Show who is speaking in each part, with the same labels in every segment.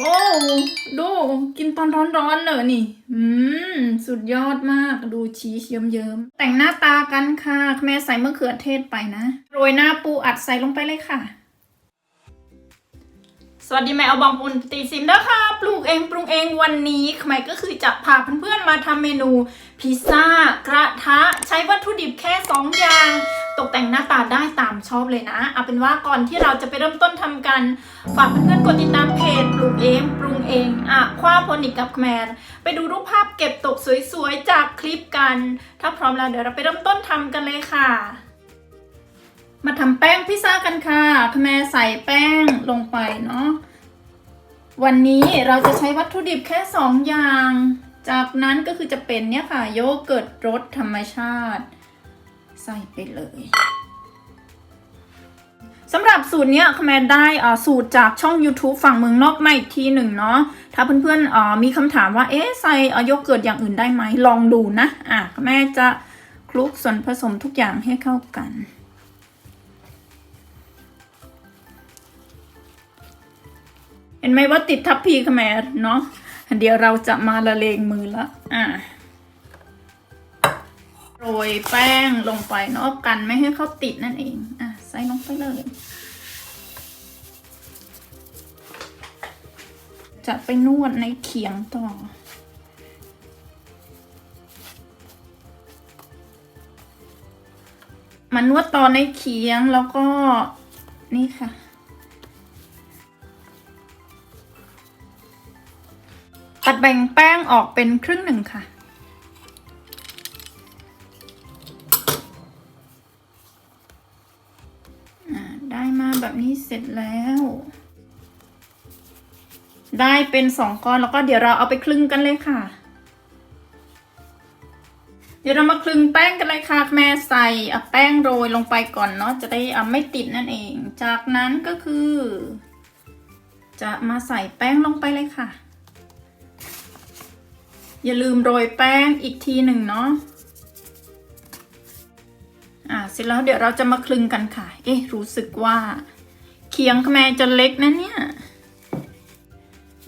Speaker 1: โอ้ ดู กินตอนร้อนๆเลยนี่ อืม สุดยอดมาก ดูชีสเยิ้มๆ แต่งหน้าตากันค่ะ แม่ใส่มะเขือเทศไปนะ โรยหน้าปูอัดใส่ลงไปเลยค่ะ สวัสดีแม่เอาบองปุนตีซิมเด้อค่ะปลูกเองปรุงเองวันนี้ขมายก็คือจะพาเพื่อนๆมาทำเมนูพิซซ่ากระทะ ใช้วัตถุดิบแค่ 2 อย่าง ตกแต่งหน้าตาได้ตามชอบเลยนะ เอาเป็นว่าก่อนที่เราจะไปเริ่มต้นทำกัน ฝากเพื่อนๆกดติดตามเพจปลูกเองปรุงเองอะคว้าโพนิกกับแมน ไปดูรูปภาพเก็บตกสวยๆจากคลิปกัน ถ้าพร้อมแล้วเดี๋ยวเราไปเริ่มต้นทำกันเลยค่ะ มาทำแป้งพิซซ่ากันค่ะแม่ใส่แป้งลงไปเนาะวันนี้เราจะใช้วัตถุดิบแค่ 2 อย่าง จากนั้นก็คือจะเป็นเนี่ยค่ะโยเกิร์ตรสธรรมชาติ ใส่ไปเลยสำหรับสูตรเนี้ยคแมนได้สูตรจากช่อง YouTube ฝั่งเมืองนอกมาอีกทีหนึ่งเนาะถ้าเพื่อนๆมีคำถามว่าเอ๊ะใส่อ่าโยเกิร์ตอย่างอื่นได้ไหมลองดูนะอะแม่จะคลุกส่วนผสมทุกอย่างให้เข้ากัน เห็นไหมว่าติดทับพีขแมรเนาะเดี๋ยวเราจะมาละเลงมือละอะ โรยแป้งลงไปเนาะกันไม่ให้เขาติดนั่นเอง อะ ใส่ลงไปเลย จะไปนวดในเขียงต่อมานวดต่อในเขียงแล้วก็นี่ค่ะ ตัดแบ่งแป้งออกเป็นครึ่งหนึ่งค่ะ ได้มาแบบนี้เสร็จแล้ว ได้เป็นสองก้อนแล้วก็เดี๋ยวเราเอาไปคลึงกันเลยค่ะ เดี๋ยวเรามาคลึงแป้งกันเลยค่ะ แม่ใส่แป้งโรยลงไปก่อนเนาะจะได้ไม่ติดนั่นเอง จากนั้นก็คือ จะมาใส่แป้งลงไปเลยค่ะ อย่าลืมโรยแป้งอีกทีหนึ่งเนาะ อ่าเสร็จแล้วเดี๋ยวเราจะมาคลึงกันค่ะ เอ๊ะรู้สึกว่า เคียงขแมจะเล็กนะเนี่ย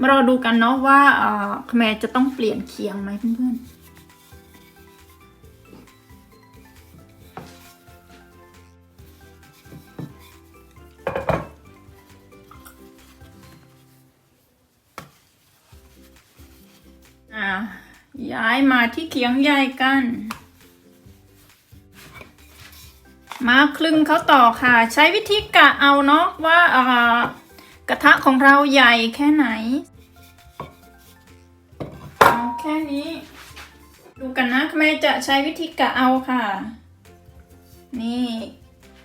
Speaker 1: มารอดูกันเนาะว่าเอ่อขแมจะต้องเปลี่ยนเคียงไหมเพื่อนๆอ่าย้ายมาที่เคียงใหญ่กัน มาคลึงเขาต่อค่ะ ใช้วิธีกะเอาเนาะว่ากระทะของเราใหญ่แค่ไหนเอาแค่นี้ ดูกันนะแม่จะใช้วิธีกะเอาค่ะ นี่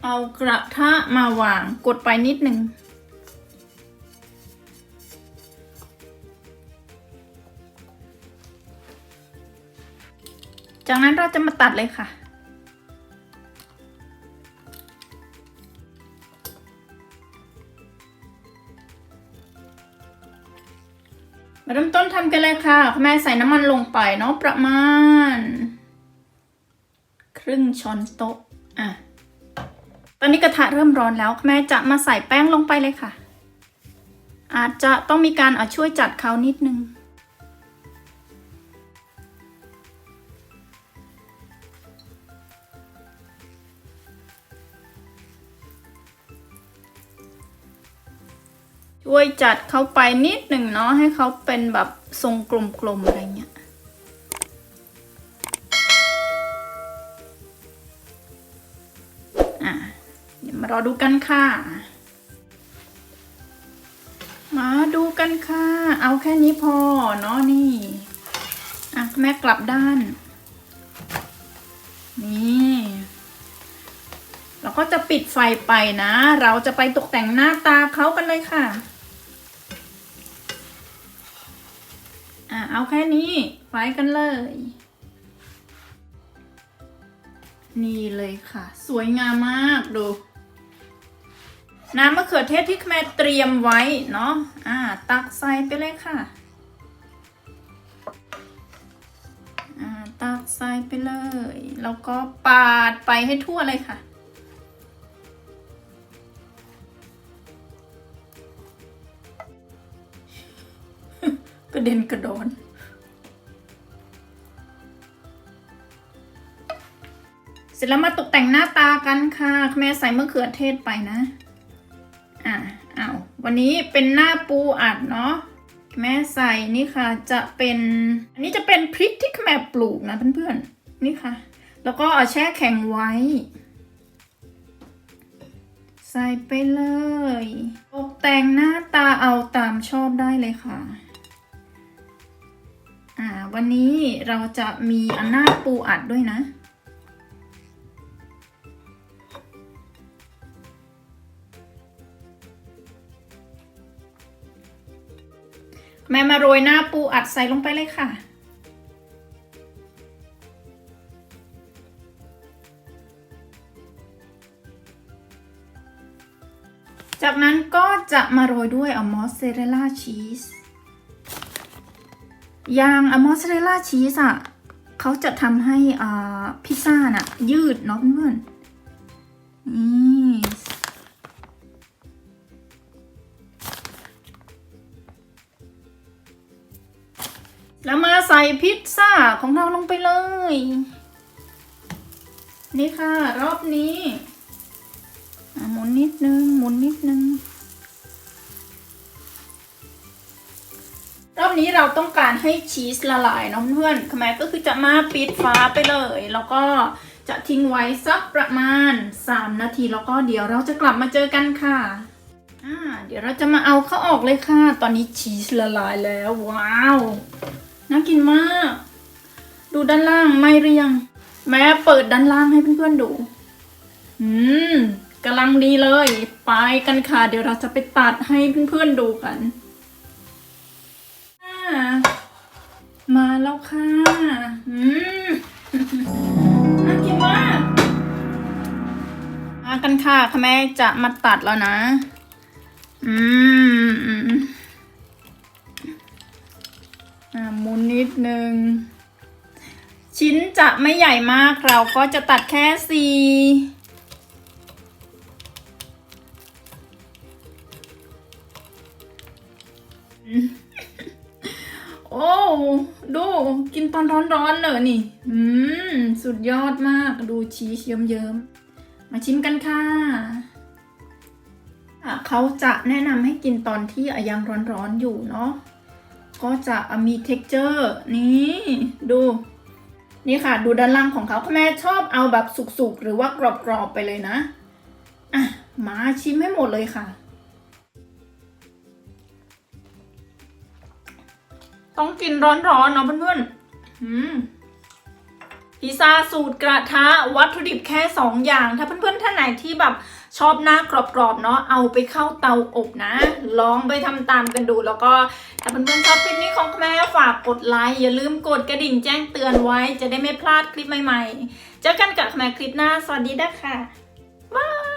Speaker 1: เอากระทะมาวางกดไปนิดหนึ่งจากนั้นเราจะมาตัดเลยค่ะ มาเริ่มต้นทำกันเลยค่ะคุณแม่ใส่น้ำมันลงไปเนาะประมาณ ครึ่งช้อนโต๊ะอะตอนนี้กระทะเริ่มร้อนแล้วแม่จะมาใส่แป้งลงไปเลยค่ะ อาจจะต้องมีการเอาช่วยจัดเขานิดนึง ช่วยจัดเขาไปนิดหนึ่งเนาะให้เขาเป็นแบบทรงกลมๆอะไรเงี้ยอะเดี๋ยวมารอดูกันค่ะ มาดูกันค่ะ เอาแค่นี้พอเนาะนี่อะแม่กลับด้าน นี่เราก็จะปิดไฟไปนะ เราจะไปตกแต่งหน้าตาเขากันเลยค่ะ อะ เอาแค่นี้ไฟกันเลย นี่เลยค่ะ สวยงามมากดู น้ำมะเขือเทศที่แม่เตรียมไว้เนาะอ่า ตักใส่ไปเลยค่ะอ่าตักใส่ไปเลย แล้วก็ปาดไปให้ทั่วเลยค่ะ ระเด็นกระดอนเสร็จแล้วมาตกแต่งหน้าตากันค่ะแม่ใส่มะเขือเทศไปนะ อะอ้าววันนี้เป็นหน้าปูอัดเนาะแม่ใส่นี่ค่ะจะเป็น อันนี้จะเป็นพริกที่แม่ปลูกนะเพื่อนๆนี่ค่ะ แล้วก็เอาแช่แข็งไว้ ใส่ไปเลย ตกแต่งหน้าตาเอาตามชอบได้เลยค่ะ อ่าวันนี้เราจะมีอันหน้าปูอัดด้วยนะ แม่มาโรยหน้าปูอัดใส่ลงไปเลยค่ะจากนั้นก็จะมาโรยด้วยอมอสเซเรล่าชีส อย่างอมอสเซเรลล่าชีสอะเขาจะทำให้อ่าพิซซ่าน่ะ ยืดเนาะเพื่อนๆนี่แล้วมาใส่พิซซ่าของเราลงไปเลย นี่ค่ะ รอบนี้หมุนนิดนึง หมุนนิดนึง รอบนี้เราต้องการให้ชีสละลายเน้องเพื่อนขแมก็คือจะมาปิดฝาไปเลย แล้วก็จะทิ้งไว้สักประมาณ 3 นาทีแล้วก็เดี๋ยวเราจะกลับมาเจอกันค่ะอ่าเดี๋ยวเราจะมาเอาเข้าออกเลยค่ะ ตอนนี้ชีสละลายแล้ว ว้าวน่ากินมาก ดูด้านล่างไม่หรือยังแม่เปิดด้านล่างให้เพื่อนๆดู อืมกำลังดีเลย ไปกันค่ะ เดี๋ยวเราจะไปตัดให้เพื่อนๆดูกัน มาแล้วค่ะ อืมน่ากินมากมากันค่ะค่ะแม่จะมาตัดแล้วนะ อืมอ่ามุนนิดนึง ชิ้นจะไม่ใหญ่มากเราก็จะตัดแค่สี่ ดูกินตอนร้อนๆเลยนี่ อืม สุดยอดมาก ดูชีสเยิ้มๆ มาชิมกันค่ะ เขาจะแนะนำให้กินตอนที่ยังร้อนๆอยู่เนาะ ก็จะมี t e x t อร์นี่ดู นี่ค่ะ ดูด้านล่างของเขาคุณแม่ชอบเอาแบบสุกๆ หรือว่ากรอบๆไปเลยนะ อะ มาชิมให้หมดเลยค่ะ ต้องกินร้อนๆเนาะเพื่อนๆอืมพิซซ่าสูตรกระทะวัตถุดิบแค่ 2 อย่าง ถ้าเพื่อนๆท่านไหนที่แบบชอบหน้ากรอบๆเนาะเอาไปเข้าเตาอบนะ ลองไปทำตามกันดู แล้วก็ถ้าเพื่อนๆชอบคลิปนี้ของแม่ฝากกดไลค์อย่าลืมกดกระดิ่งแจ้งเตือนไว้ จะได้ไม่พลาดคลิปใหม่ๆ เจอกันกับแม่คลิปหน้า สวัสดีนะคะบ๊าย